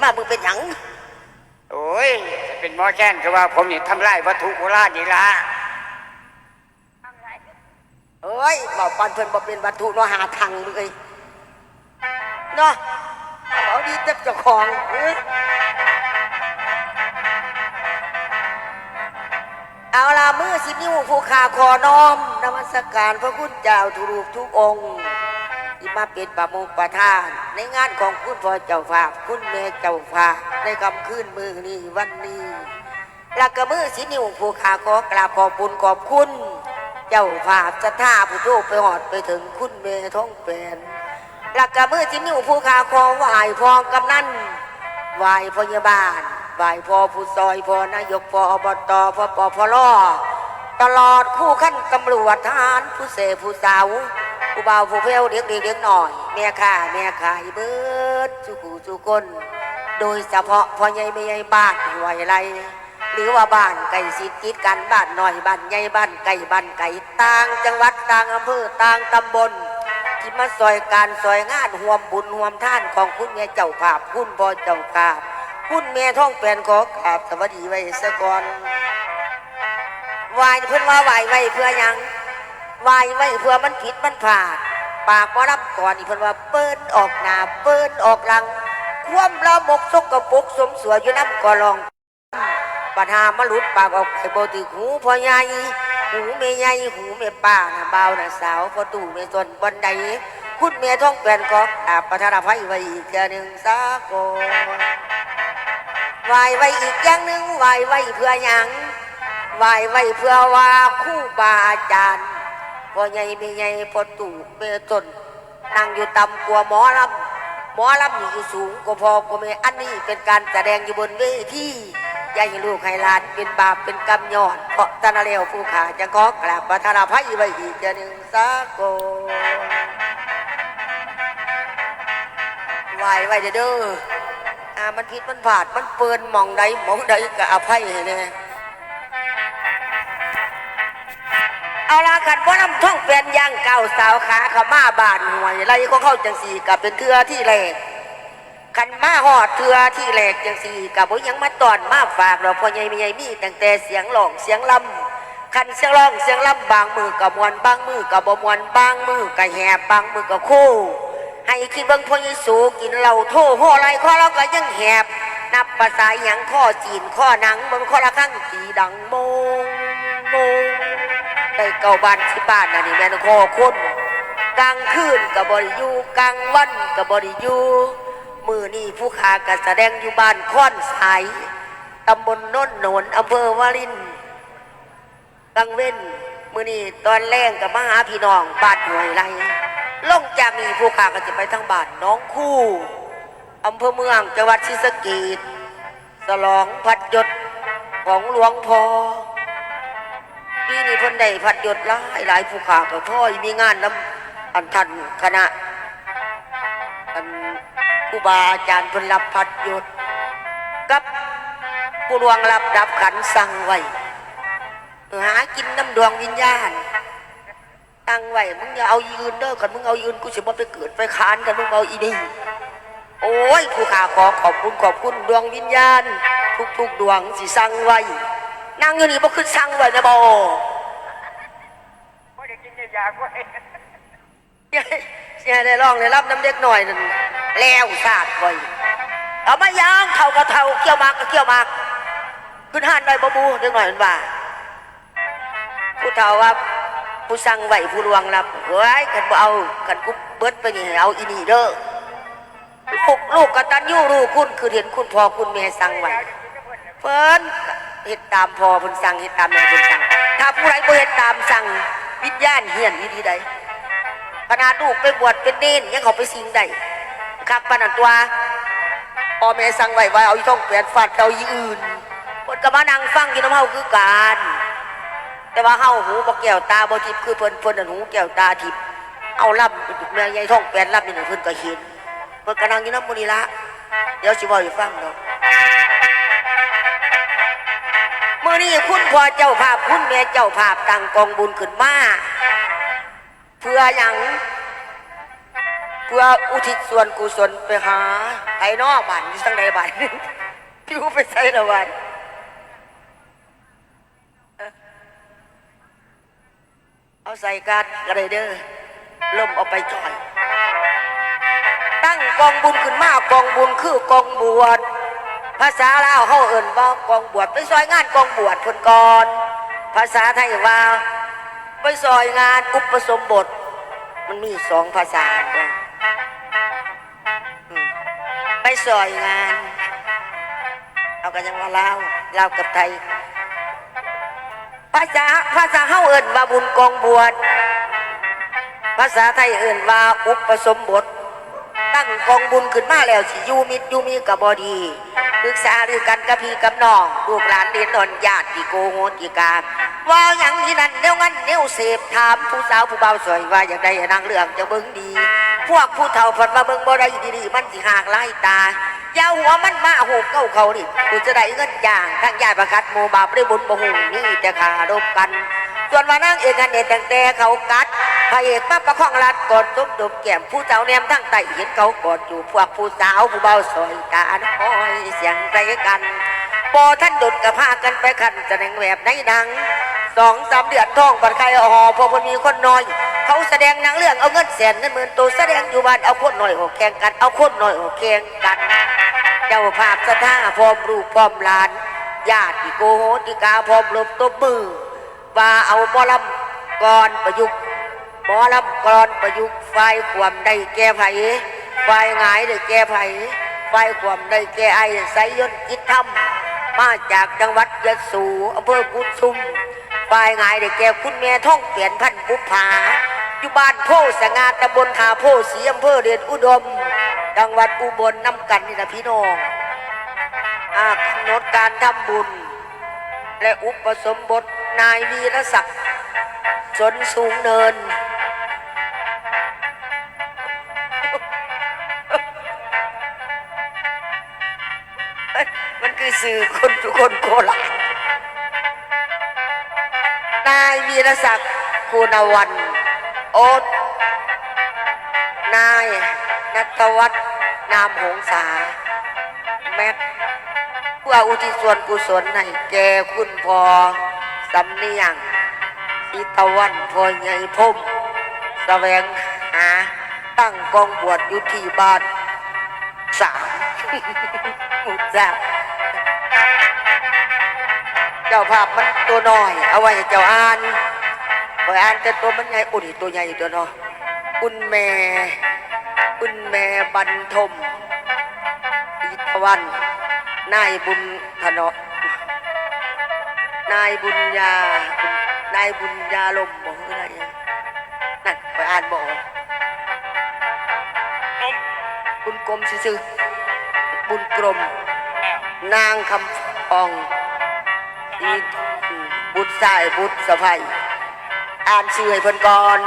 นมามึงเป็นหยังโอ้ยเป็นหมอแค้นคือว่าผมนี่ทำลายวัตถุโบราณนี่ละเอ้ยบอกปันเพิ่นบ่เป็นวัตถุเนาะหาทางมึงเลยเนาะเอาดีเจ็บเจ้าของเอ้ยเอาละมือสิบนิ้วผู้ขาขอน้อมนมัสการพระคุณเจ้าทุกรูปทุกองค์ที่ มาเป็นประมุขประธาน ในงานของคุณพ่อเจ้าภาคุณแม่เจ้าภาในคำคืนมือนี้วันนี้ล้วก็มือสินิ้วผู้ขาขอกราบขอบคุณขอบคุณ เจ้าภาจะท่าผู้โชคไปหอดไปถึงคุณเมท้องเป็นล้วก็มือสินิ้วผู้ขาขอไหวพองกำนันไหวพยาบาลไหวพอผู้ซอยพอนายกพออบตพอปอพอลอตลอดคู่ขั้นตำรวจทหารผู้เสพผู้สาว ผู้บ่าวผู้เพลเด็กเด็กเด็กหน่อยแม่ข้าแม่ขาเบิดสุกูสุคนโดยเฉพาะพ่อใหญ่แม่ใหญ่บ้านหวยไรหรือว่าบ้านไก่สิติดกันบ้านหน่อยบ้านใหญ่บ้านไก่บ้านไก่ต่างจังหวัดต่างอำเภอต่างตำบลที่มาซอยการซอยงานห่วมบุญห่วมท่านของคุณแม่เจ้าภาพคุณพ่อเจ้าภาพคุณแม่ท่องแปนขอกราบสวัสดีไว้สะก่อนไหวายเพื่อนว่าไหวไว้เพื่อยัง ไหวไว้เพื่อมันผิดมันผ่าด ปากบ่รับก่อนนี่เพื่นว่าเปิ้นออกหนาเปิ้นออกหลัง คว่ำเรามละมกสกปรกสมสวยอยู่น้ำกอลอง ปัญหามาหลุดปากออกไปบ่ถึกหูพ่อใหญ่หูแม่ใหญ่หูแม่ป้าน่ะบ่าวน่ะสาวพอตู่แม่ตนบันไดคุณแม่ท้องแปลนก็อาประธานอภัยไว้อีกเทื่หนึ่งสาก่อนไหวไว้อีกอย่างหนึ่งไหวไว้เพื่อยังไหวไว้เพื่อว่าคู่บาอาจารย์ พ่อใหญ่แม่ใหญ่พ่อตู่แม่ตนนั่งอยู่ต่ำกว่าหมอลำหมอลำนี่อยู่สูงกว่าพ่อกว่าแม่อันนี้เป็นการแสดงอยู่บนเวทีอย่าให้ลูกให้ลานเป็นบาปเป็นกรรมยอดเพราะตนาเลวผู้ขาจะขอกราบประธานอภัยไว้อีกเดือนหนึ่งสากไหวไว้เด้อเด้ออามันผิดมันผาดมันเปินมองใดมองใดก็อภัยให้แเอาละกันว่าน้ำท่องเป็นย่างเก่าสาวขาขามาบานหวยไรก็เข้าจังสีกับเป็นเทือที่แรกขันมาหอดเทือที่แหลกจังสีกับบ่ยังมาตอนมาฝากเราพ่อใหญ่ไม่ใหญ่มีตั้งแต่เสียงหลองเสียงลำขันเสียงร้องเสียงลำบางมือกับมวนบางมือกับบมวนบางมือกับแหบบางมือกับคู่ ให้คิดเบิ่งพ่อใหญ่สูกินเหล้าโท่ห่อไรข้อเราก็ยังแหบนับภาษาหยังข้อจีนข้อหนังเบิ่งข้อละข้างตีดังโม ได้เก่าบ้านที่บ้านน่ะนี่แม่นข้อคนกลางคืนกับบริยูกลางวันกับบริยูมือนี่ผู้ขากแสดงอยู่บ้านค้อนสายตำบลโน้นโนนอำเภอวารินกังเว้นมือนี่ตอนแรงกับมหาพี่น้องบ้านหวยไรลงจากนี่ผู้ขาก็จะไปทางบ้านน้องคู่อำเภอเมืองจังหวัดศรีสะเกษสลองพัดยศของหลวงพ่อ ปีนี้เพิ่นได้พัดยศหลายหลายผู้ขาก็พ่อยมีงานน้ำอันทันคณะอันครูบาอาจารย์เพิ่นรับพัดยศกับผู้ดวงรับดับขันสั่งไว้หากินน้ำดวงวิญญาณตั้งไว้มึงอย่าเอายืนเด้อกันมึงเอายืนกูสิบ่ไปเกิดไปคานกันมึงเอาอีนี่โอ้ยผู้ขาขอขอบคุณขอบคุณดวงวิญญาณ ทุกๆดวงสิสั่งไว้ นั่งอยู่นี่บ่คือสั่งไว้นะบ่ไม่ได้กินยาไว้เสียได้ร้องได้รับน้ำเด็กหน่อยนั่นแล้วสาดไว้เอามายางเท่ากับเท่าเกี่ยวหมากกับเกี่ยวหมากขึ้นหันได้บ่บูเด็กหน่อยมันว่าผู้เฒ่าว่าผู้สั่งไหวผู้ลวงรับเฮ้ยกันบ่เอากันกูเบิดไปนี่ให้เอาอีนี่เด้อลูกลูกกตัญญูรู้คุณคือเห็นคุณพ่อคุณแม่สั่งไหวเพิ่น เฮ็ดตามพอเพิ่นสั่งเฮ็ดตามแม่เพิ่นสั่ง ถ้าผู้ใดบ่เฮ็ดตามสั่งวิญญาณเฮียนอีดีใดขนาดลูกไปบวชเป็นเนนยังเขาไปสิงได้ครับปานนันตัวพ่อแม่สั่งไว้ว่าเอาอีท่องแปดฟาดเอาอีอื่นคนก็มานั่งฟังอยู่น้ำเฮาคือการแต่ว่าเฮาหูบ่แก้วตาบ่ทิพย์คือเพิ่นเพิ่นนั่นหูแก้วตาทิพย์เอาล่ำแม่ใหญ่ท่องแปดล่ำนี่น่ะเพิ่นก็เห็นเพิ่นก็นั่งอยู่น้ำมูนี่ละเดี๋ยวสิบอกให้ฟังเนาะ นี้คุณพ่อเจ้าภาพคุณแม่เจ้าภาพตั้งกองบุญขึ้นมาเพื่ออย่างเพื่ออุทิศส่วนกุศลไปหาไอ้นอกบ้านอยู่สังใดบ้านอยู่ไปใส่ละวันเอาใส่การกระเด้อล่มเอาไปจ่อย ตั้งกองบุญขึ้นมากองบุญคือกองบวช ภาษาลาวเขาเอิ่นว่ากองบวชไปซอยงานกองบวชคนก่อน ภาษาไทยว่าไปซอยงานอุปสมบท มันมีสองภาษาไปซอยงาน เอากันยังว่าลาวลาวกับไทย ภาษาภาษาเฮาเอิ่นว่าบุญกองบวชภาษาไทยเอิ่นว่าอุปสมบท ตั้งกองบุญขึ้นมาแล้วสิยูมิดยูมีกับบอดีปรึกษาหรือกันกับพี่กับน้องลูกหลานเรียนนอนญาติโกโหติกาว่าอย่างนี้นั่นเดี๋ยงั้นเดี๋ยเสพถามผู้สาวผู้เบาสวยว่าอย่างใดนางเรื่องจะเบิ่งดี พวกผู้เฒ่าพันมาเบิ่งบ่ได้ดีๆมันสิหากไล่ตายาวหัวมันมาหูเก้าเขานี่กูจะได้เงินอย่างทั้งญาติประคัดโมบาปได้บุญบ่หูนี่แต่ขาดบกัน ส่วนว่านางเอกกันเนี่ยแต่งแต่เขากัด พระเอกมาประคองรัดกอดทุบดบแก้มผู้เจ้าแนมทั้งไตเห็นเขากอดอยู่พวกผู้สาวผู้เบาสอยตาน้อยเสียงใจกันพอท่านดุดกับพากันไปขันแสดงแบบในหนังสองสามเดือนท่องบัดใครออพอคนมีคนน้อย เขาแสดงนังเรื่องเอาเงินแสนเงินหมื่นตัวแสดงอยู่บ้านเอาคนหน่อยออกแข่งกันเอาคนหน่อยออกแข่งกัน เจ้าภาพสถาพร้อมรูปพร้อมหลานญาติโกโหติกาพร้อมลบตบมือว่าเอาหมอลำก่อนประยุกต์ มอลำก่อนประยุกต์ไฟความได้แก้ไผไฟหงายได้แก้ไผไฟความได้แก้ไอไสยนกิจธรรมมาจากจังหวัดยะโสอำเภอกุดซุมไฟหงายได้แก้คุณแม่ท่องเปลี่ยนพันบุพผาอยู่บ้านโพสงาตำบลหาโพสีอำเภอเดชอุดม จังหวัดอุบลน้ำกันนี่นะพี่น้องอากำหนดการทำบุญ และอุปสมบทนายวีรศักดิ์สนสูงเนิน คือสื่อคนทุกคนโคราชนายวีรศักดิ์คุณวันโอ๊ตนายนัทวัฒน์นามหงษา แม็กเพื่ออุทิศส่วนกุศลให้แก่คุณพอสำเนียงอิตะวันพอใหญ่พมแสวงหาตั้งกองบวชอยู่ที่บ้านสามมุจ้า เจ้าภาพมันตัวน้อย เอาไว้ให้เจ้าอ่านคอยอ่านแต่ตัวมันใหญ่อุ่นตัวใหญ่ตัวเนาะคุณแม่คุณแม่บรรทมอิทวัน นายบุญธนนายบุญญา นายบุญญาลมบอกว่าไงนั่นไปอ่านบอกบุญกรมซื่อๆบุญกรมนางคำฟอง อีกบุตรสายบุตรสะพายอ่านชื่อให้เพิ่นก่อน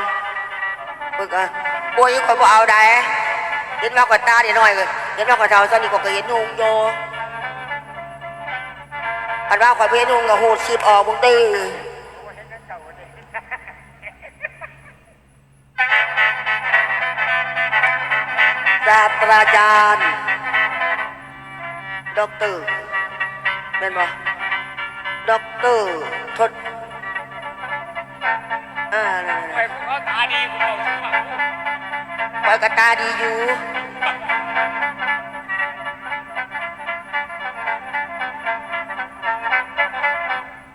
เพิ่นก็ป่วยอยู่คนบ่เอาได้เห็นมากกว่าตาเดี๋ยวน้อยเลยเห็นมากกว่าเท่าซะนี่ก็เคยเห็นนุงโยอันว่าข่อยไปเห็นนุงก็หูดสิบออกมึงตีศาสตราจารย์ด็อกเตอร์เป็นบ่ ด็อกเตอร์ทศอ่านั่นไปพวกเขาตาดีพวกเราชื่อว่าๆข่อยก็ตาดีอยู่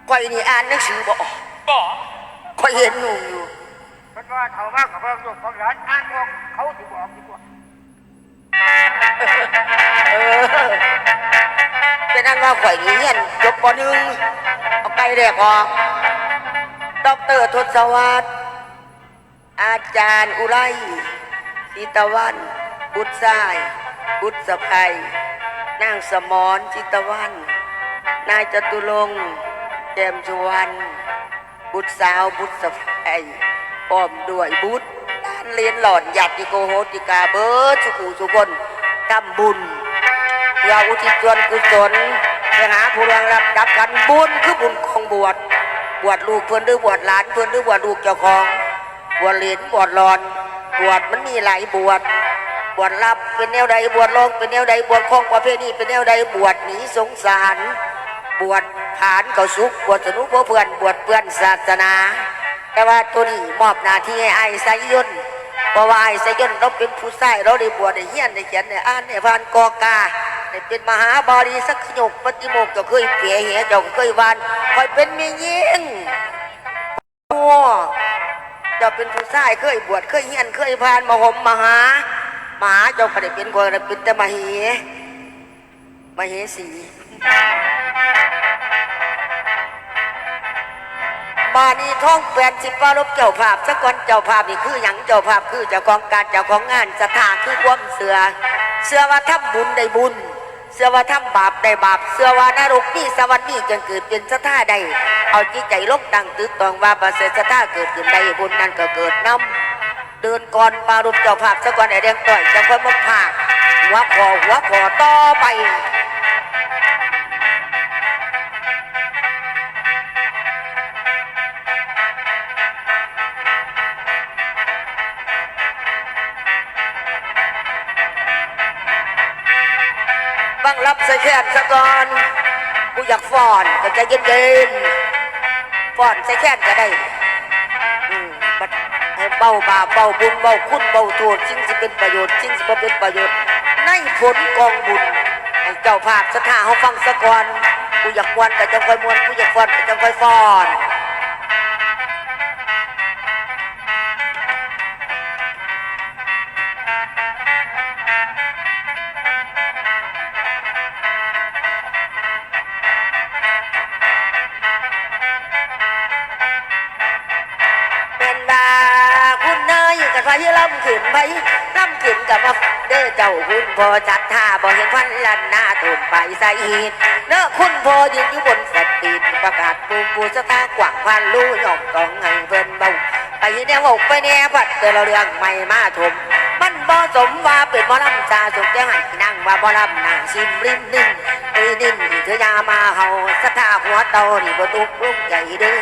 ข่อยนี่อ่านหนังสือบ่ออกบ่ข่อยเห็นหนูอยู่ เพราะว่าเขามากกับเบิ่งลูกของหลานอ่านออกเขาสิบอกดีกว่าเออ เป็นอันว่าข่อยนี่เรียนจบปหนึ่งเอาไกลแรกออกด็อกเตอร์ทศวรรษอาจารย์อุไรศิตวัน บุตรทราย บุตรสะภัยนางสมรจิตวัน นายจตุรงค์แจมสุวรรณบุตรสาวบุตรสะภัยพร้อมด้วยบุตรด้านเรียนหล่อนหยัดติโกโหติกาเบิร์สุขูสุคนทำบุญ เพื่ออุทิศส่วนกุศลไปหาผู้รองรับดับกันบุญคือบุญของบวชบวชลูกเพื่อนหรือบวชหลานเพื่อนหรือบวชลูกเจ้าของบวชเหรียญบวชหลอนบวชมันมีหลายบวชบวชรับเป็นแนวใดบวชลงเป็นแนวใดบวชคองประเพณีเป็นแนวใดบวชหนีสงสาร บวชผ่านเขาสุขบวชสนุกเพื่อนบวชเพื่อนศาสนา แต่ว่าตัวนี้มอบหน้าที่ให้ไอ้ไสยนเพราะว่าไอ้ไสยนเราเป็นผู้ใส่เราได้บวชได้เฮียนได้เขียนได้อ่านได้ผ่านกอกา เป็นมหาบาลีสักขยกปฏิโมกข์เจ้าเคยเปียเหเจ้าเคยวานคอยเป็นเมียยิงโอ้เจ้าเป็นผู้ใส่เคยบวชเคยเฮียนเคยผ่านมหมมหาหมาเจ้าก็ได้เป็นคนได้เป็นแต่มาเหมาเหสีบานีท้องแปดสิบปารบเจ้าภาพสักอนเจ้าภาพนี่คืออย่างเจ้าภาพคือเจ้าของการเจ้าของงานสถาคือความเสือเสือว่าทำบุญได้บุญ เสือว่าทำบาปได้บาปเสือว่านรกนี่สวรรค์นี่จังเกิดเป็นสท่าใดเอาจิตใจลบตั้งตึกตองว่าประเสริฐสถาเกิดขึ้นใดบุญนั้นก็เกิดน้ำเดินก่อนปารบเจ้าภาพสกอนไอแดงต่อยจ้าคนมาผากหัวคอหัวคอต่อไป ใส่แขนสะก่อนกูอยากฟอนก็ใจเย็นๆฟอนใส่แขนก็ได้อืมบัดให้เบาบาเบาบุญเบาคุณเบาโทษจริงสิเป็นประโยชน์จริงสิเป็นประโยชน์ในผลกองบุญให้เจ้าภาพสถาเขาฟังสะก่อนกูอยากมวนแต่จะคอยมวนกูอยากฟอนแต่จะคอยฟอนเป็นาคุณพอจัดท่าบ่เห็นพันลันหน้าตุ่นไปใส่หินเน้อคุณพอยืนอยู่บนสตีนประกาศปูปูสตากว่างพันลู่หย่องกองไงเพิ่นเบาไปแนวอกไปแนวพัดเตอเราเรื่องใหม่มาชมมันบ่สมว่าเป็นหมอลำซาสุกจะให้นั่งว่าบ่ลำหน้าซิมริมนิ่งไอ้นิ่งเธอยามาเฮาสถาหัวโตนี่บ่ตุกลุ่มใจเด้อ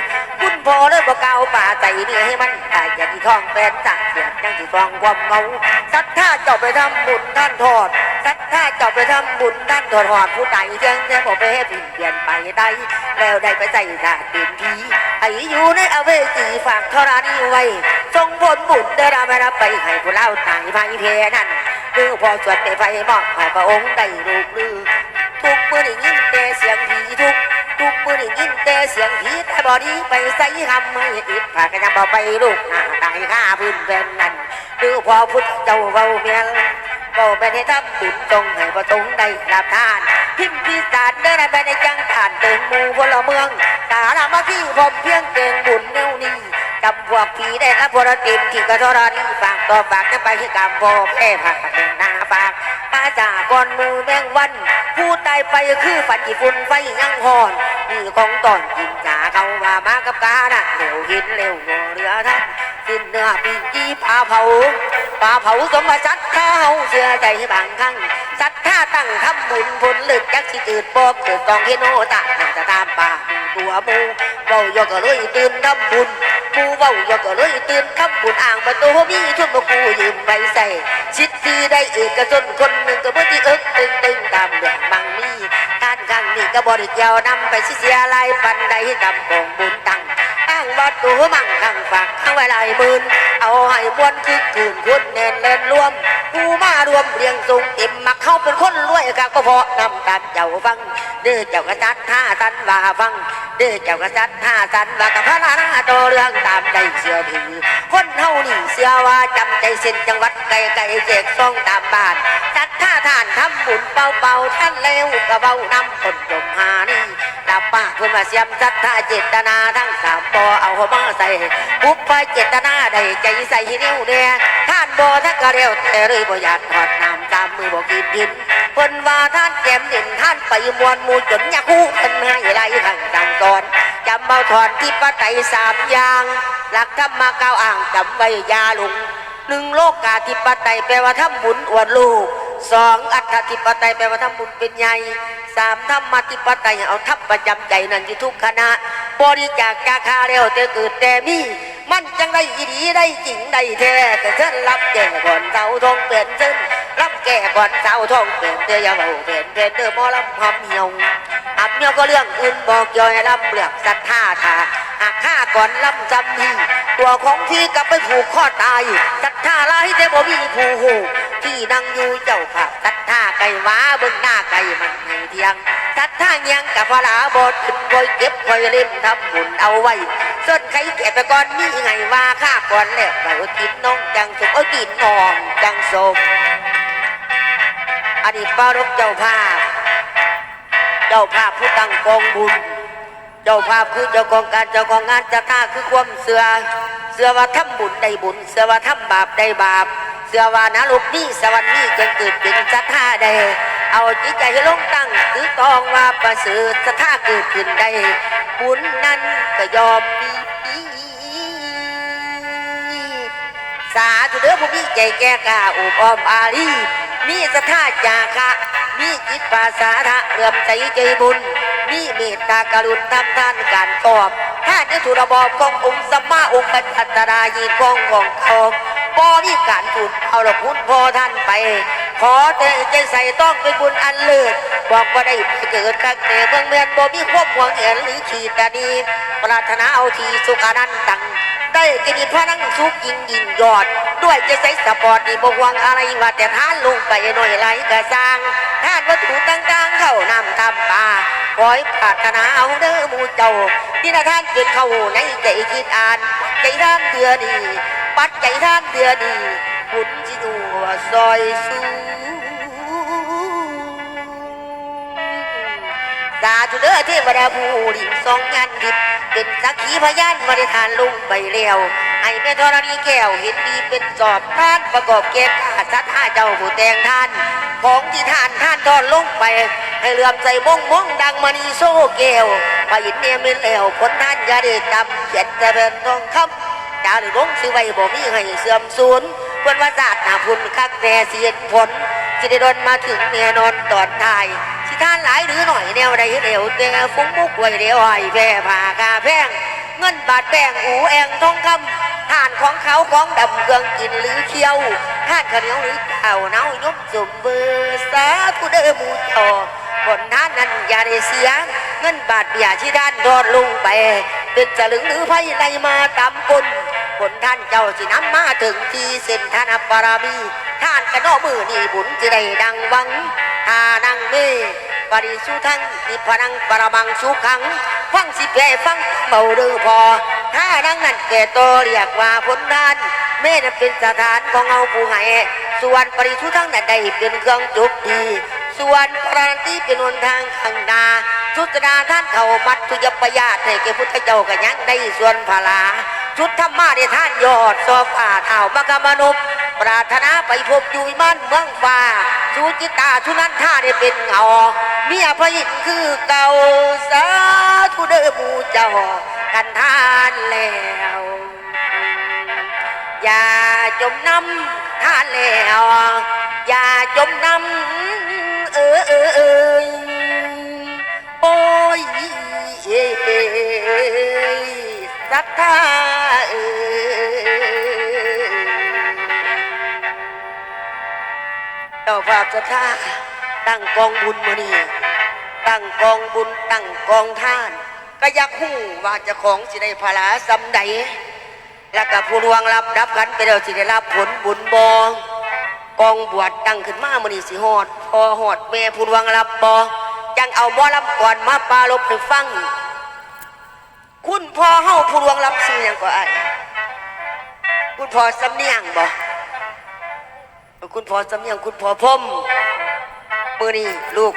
คุณพอเลยบอกเกาป่าใจนี่ให้มันตายอย่าที่ท้องเป็นสักเสียงยังที่ฟองความเมาสัทธาเจ้าไปทำบุญท่านทอดสัทธาเจ้าไปทำบุญท่านทอดหอดผู้ใดเจียงแค่บอกไปให้ผิดเปลี่ยนไปได้แล้วได้ไปใส่ถาดเป็นผีไอ้อยู่ในอเวจีฝากธรณีไว้ทรงผลบุญได้รับไปรับไปให้ผู้เล่าตายไปเพนั่นหรือพอสวดไปไฟมอบให้พระองค์ได้รูปลือทุกมือได้ยินแต่เสียงผีทุก แต่เสียงผีแต่บอดีไปใส่คำไม่ติดผากยังบอไปลูกหน้าตายข้าพื้นเป็นนั่นดูพอพุทธเจ้าเบาเมียงเบาไปในทำบุญจงให้ประสงค์ได้รับทาน พิมพิสารเดินไปในจังฐานเติงมูพลเมืองตาลามาที่ผมเพียงเก่งบุญแนวนี้จำพวกผีได้รับพลติมที่กระทรณีฝากต่อฝากจะไปให้กรรมพอแพ้ผักเป็นหน้าฝาก ป้าจ่าก่อนมือแมงวัน ผู้ตายไปคือฝันญี่ปุ่นไฟยังหอนนี่ของตอนกินจ่าเขาว่ามากับกาน่ะเร็วหินเร็วหัวเรือท่านสิ้นเนื้อปีจีปลาเผาปลาเผาสมบัติชัดข้าเชื่อใจบางครั้งสัทธาตั้งทำบุญผลลึกจักสิตืดปอกเกิดกองเฮโนตะนั่งจะตามป่า ตัวมูเบาโยกก็เลยตื่นทำบุญมูเบาโยกก็เลยตื่นทำบุญอ่างประตูมีทุนมากูยืมไปใส่ชิดดีได้เอกชนคนหนึ่งก็เมื่อที่เอิกตึงตึงตามเรื่องมังมีการครั้งนี้ก็บริเกี่ยวนำไปสิเสียลายปันใดดำกองบุญตังอ้างวัดตัวมั่งข้างฝากข้างไว้หลายหมื่นเอาให้มวนคือคืนคุณแน่นเล่นรวม ผู้มารวมเรียงทรงเต็มมักเข้าเป็นคนรวยครับก็พราะนำตามเจ้าฟัง เด้อเจ้ากษัตริย์ท่าสันว่าฟัง เด้อเจ้ากษัตริย์ท่าสันว่ากับพระรานาโตเรื่องตามใจเชื่อถือ คนเฮานี่เชื่อว่าจำใจเส้นจังหวัดไกลไกลๆแจกซองตามบ้านจัดท่าทานทำบุญเบาๆท่านเลวกะเบานำคนจมหานี่ดาป้าเพื่อมาเสียมจัดท่าเจตนาทั้งสามปอเอาหัวมาใส่ปุ๊บไปเจตนาได้ใจใส่นิ้วเนี่ย ท่านบ่ทักกะเรียวแต่เลยบ่อยากถอดน้ำตามมือบ่กินดินเพิ่นว่าท่านแกมดินท่านไปมวนมูจนยาคู่เพิ่นให้ไรทางสั่งสอนจำเบาถอนที่ปะไตรสามอย่างหลักธรรมมาก้าวอ่างจำไว้ยาหลงหนึ่งโลกาธิปไตยแปลว่าทำบุญอวดลูกสองอัตถธิปไตยแปลว่าทำบุญเป็นใหญ่สามธรรมธิปไตยเอาทับประจำใจนั่นอยู่ทุกคณะ บริจาคจาคาเร็วแต่เกิดแต่มี มันจังได้อีดีได้จริงได้แท้แต่เชิญรับแก่ก่อนเสาทองเป็นเส้นลำแก่ก่อนสาวทองเป็นเตยอยาเบาเป็นเป็นเด้อมอลำหอมเหี่ยวอับเหี่ยวก็เรื่องอื่นบอกย่อยลำเลือกศรัทธาทาหากฆ่าก่อนลำจำที่ตัวของที่กลับไปผูกข้อตายศรัทธาลายแต่บ่มีผู้หูที่นั่งอยู่เจ้าภาพศรัทธาไก่ว้าเบิ่งหน้าไก่มันให้เทียง ศรัทธางียงกับพระลาบดขึ้นคอยเก็บคอยเล่นทำบุญเอาไว้ส่วนใครแก่ไปก่อนมีไงว่าข้าก่อนแล้วไปอากินน้องจังสุกเอากินน้องจังสมอันนี้ปารกเจ้าภาพ เจ้าภาพผู้ตั้งกองบุญ เจ้าภาพคือเจ้าของการเจ้าของงานจะท่าคือความเสือเสือว่าทำบุญได้บุญ เสือว่าทำบาปได้บาป เสือว่านรกนี่สวรรค์นี่จึงเกิดเป็นสัทธาได้ เอาจิตใจให้ลงตั้งถือตองว่าประเสริฐสัทธาเกิดขึ้นได้บุญนั้นก็ยอมมีสาธุเด้อผู้มีใจแก่กาอบอ้อมอารีมีศรัทธาจาคะมีจิตปาสาทะเรื่อมใจใจบุญ มีเมตตากรุณทำทานการตอบถ้าจะถูระบอบขององค์สัมมาองค์ปัจจตรายีกองของเขาบ่มีการถูกเอาละพุนพอท่านไป ขอแต่ใจใส่ต้องเป็นบุญอันเลิศบอกว่าได้เกิดคักแต่เมืองเมือนบ่มีความหวงเห็นหรือขีดตาดีปรารถนาเอาทีสุขานันตังได้กินพระนั่งสุกยิงยิงยอด ด้วยจะใส่สปอร์ตนี่บกวังอะไรว่าแต่ท่านลงไปหน่อยไรกระสร้างท่านวัตถุต่างๆเข้านำทำป่าคอยปรารถนาเอาเด้อหมูเจ้าที่นท่านเป็นเข้าในใจคิดอ่านใจท่านเดือดี ปัดใจท่านเดือดีบุญ จิตูซอยสูสาธุเด้อเทวดาผู้ลิงสองงานดิบ เป็นสักขีพยานมาได้ทานลงไปแล้วให้แม่ธรณีแก้วเห็นดีเป็นสอบท่านประกอบเกศข้าสัตว์ห้าเจ้าผู้แต่งท่าน ของที่ท่านท่านทอดลงไป ให้เลื่อมใจมงมงดังมณีโซ่แก้วพระอินเนี่ยเป็นแล้วคนท่านอย่าได้จำเขียนจะเป็นทองคำจาหรือลงซื้อไว้บ่มีให้เสื่อมสูญ พื่อนว่าศาสตร์หนาพุ่นคักแน่เสียผลจะได้โดนมาถึงแน่นอนตอนทายสิท่านหลายหรือหน่อยแนวใดเร็วแต่ฟุ้งมุกไว้เดียวไอ้แพ่ผ่ากาแพงเงินบาทแป้งอูแองทองคำท่านของเขาของดำเครื่องกินหรือเคี้ยวท่านข้าวเหนียวหรือเต่าเน่ายมสมเบอร์สาธุเด้อมูจอคนท่านนั้นอย่าได้เสียเงินบาทเบียที่ด้านโดดลงไป เป็นสลึงหรือไพ่ไรมาตำปุน คนท่านเจ้าสิน้ำมาถึงที่เส้นท่านอัปปารมี ท่านกระโนมือนี่บุญจะได้ดังวังทานังเมปริสุทังนิพพานังปรมังสุขัง ฟังสิแปรฟังเบาดือพอ ถ้านังนั้นแก่โตเรียกว่าผลทานเมนั้นเป็นสถานของเอาผู้ให้ส่วนปริสุทังนั้นได้เป็นเครื่องจุกดี ส่วนปราณที่เป็นหนทางข้างหน้าสุตราท่านเขามัดทุยปยาตให้แก่พุทธเจ้ากันยังได้ส่วนพลา ชุดธรรมะในท่านยอดซอฝ่าเท่ามกมนุษย์ปรารถนาไปพบอยู่วิมันเมืองฟ้าสุจิตาทุนั้นท่าได้เป็นเงาเมียพระอินคือเก่าสาธุเด้อหมูเจ้ากันทานแล้วอย่าจมน้ำท่านแล้วอย่าจมน้ำเออเออเออโอ้ยเอ้ยศรัทธา เออเจ้าภาพศรัทธาตั้งกองบุญมานี่ตั้งกองบุญตั้งกองท่าน ก็อยากหู้ว่าจะของสิได้พลาสำใดแล้วก็ผู้ลวงรับรับกันไปแล้วสิได้รับผลบุญบองกองบวชตั้งขึ้นมามือนี้สิหอดพอหอดแม่ผู้ลวงรับบอจังเอาหมอลำก่อนมาปลาลบให้ฟัง คุณพ่อเฮาผู้รวงรับซื้อหยังก็ไอ้ายคุณพ่อสำเนียงบ่คุณพ่อสำเนียงคุณพ่อพรหมมือนี้ลูก